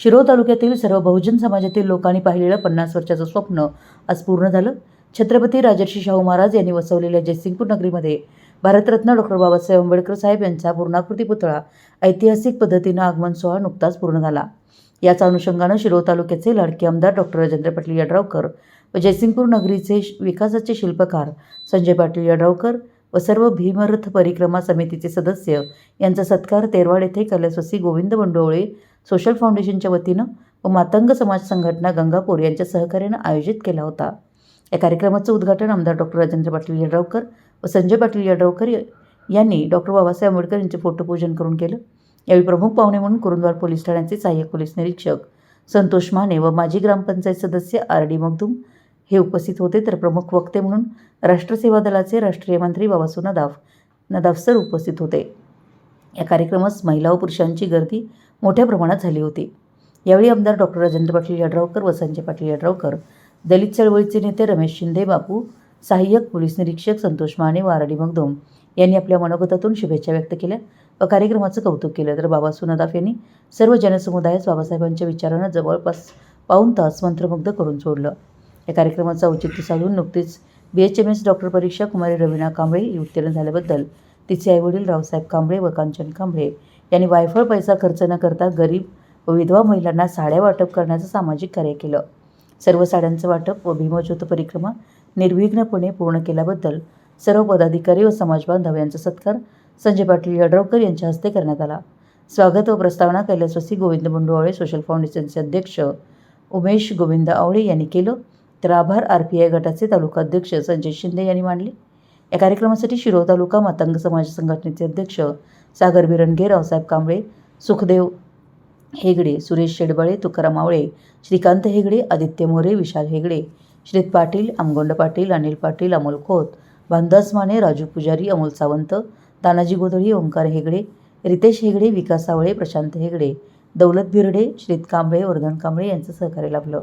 शिरोळ तालुक्यातील सर्व बहुजन समाजातील लोकांनी पाहिलेलं पन्नास वर्षाचं स्वप्न आज पूर्ण झालं. छत्रपती राजर्षी शाहू महाराज यांनी वसवलेल्या जयसिंगपूर नगरीमध्ये भारतरत्न डॉक्टर बाबासाहेब आंबेडकर साहेब यांचा पूर्णाकृती पुतळा ऐतिहासिक पद्धतीनं आगमन सोहळा नुकताच पूर्ण झाला. याच अनुषंगानं शिरोळ तालुक्याचे लाडके आमदार डॉक्टर राजेंद्र पाटील यड्रावकर व जयसिंगपूर नगरीचे विकासाचे शिल्पकार संजय पाटील यड्रावकर व सर्व भीमरथ परिक्रमा समितीचे सदस्य यांचा सत्कार तेरवाड येथे कैलासवासी गोविंद बंडोळे सोशल फाउंडेशनच्या वतीनं व मातंग समाज संघटना गंगापूर यांच्या सहकार्यानं आयोजित केला होता. या कार्यक्रमाचं उद्घाटन आमदार डॉक्टर राजेंद्र पाटील यड्रावकर व संजय पाटील यड्रावकर यांनी डॉक्टर बाबासाहेब आंबेडकर यांचे फोटोपूजन करून केलं. यावेळी प्रमुख पाहुणे म्हणून कुरुंदवाड पोलीस ठाण्याचे सहाय्यक पोलीस निरीक्षक संतोष माने व माजी ग्रामपंचायत सदस्य आर डी मगदूम हे उपस्थित होते तर प्रमुख वक्ते म्हणून राष्ट्रसेवा दलाचे राष्ट्रीय मंत्री बाबासू नदाफ नदाफ सर उपस्थित होते. या कार्यक्रमास महिला व पुरुषांची गर्दी मोठ्या प्रमाणात झाली होती. यावेळी आमदार डॉक्टर राजेंद्र पाटील यड्रावकर व संजय पाटील यड्रावकर दलित चळवळीचे नेते रमेश शिंदे बापू सहाय्यक पोलीस निरीक्षक संतोष माने व आर डी मगदूम यांनी आपल्या मनोगतातून शुभेच्छा व्यक्त केल्या व कार्यक्रमाचं कौतुक केलं. तर बाबा सुनदाफ यांनी सर्व जनसमुदायास बाबासाहेबांच्या विचारानं जवळपास पाऊण तास मंत्रमुग्ध करून सोडलं. या कार्यक्रमाचं औचित्य साधून नुकतीच B H M S doctor परीक्षा कुमारी रवीना कांबळे ही उत्तीर्ण झाल्याबद्दल तिचे आईवडील रावसाहेब कांबळे व कांचन कांबळे यांनी वायफळ पैसा खर्च न करता गरीब व विधवा महिलांना साड्या वाटप करण्याचं सामाजिक कार्य केलं. सर्व साड्यांचं वाटप व भीमज्योत परिक्रमा निर्विघ्नपणे पूर्ण केल्याबद्दल सर्व पदाधिकारी व समाजबांधव यांचा सत्कार संजय पाटील यड्रावकर यांच्या हस्ते करण्यात आला. स्वागत व प्रस्तावना कैलासवासी गोविंद बंडू आवळे सोशल फाउंडेशनचे अध्यक्ष उमेश गोविंद आवळे यांनी केलं. तर आभार आर पी आय गटाचे तालुका अध्यक्ष संजय शिंदे यांनी मांडले. या कार्यक्रमासाठी शिरोळ तालुका मातंग समाज संघटनेचे अध्यक्ष सागर बिरणगे रावसाहेब कांबळे सुखदेव हेगडे सुरेश शेडबळे तुकाराम आवळे श्रीकांत हेगडे आदित्य मोरे विशाल हेगडे श्रीत पाटील आमगोंड पाटील अनिल पाटील अमोल खोत भानदास माने राजू पुजारी अमोल सावंत तानाजी गोधळी ओंकार हेगडे रितेश हेगडे विकास आवळे प्रशांत हेगडे दौलत बिर्डे श्रीत कांबळे वर्धन कांबळे यांचं सहकार्य लाभलं.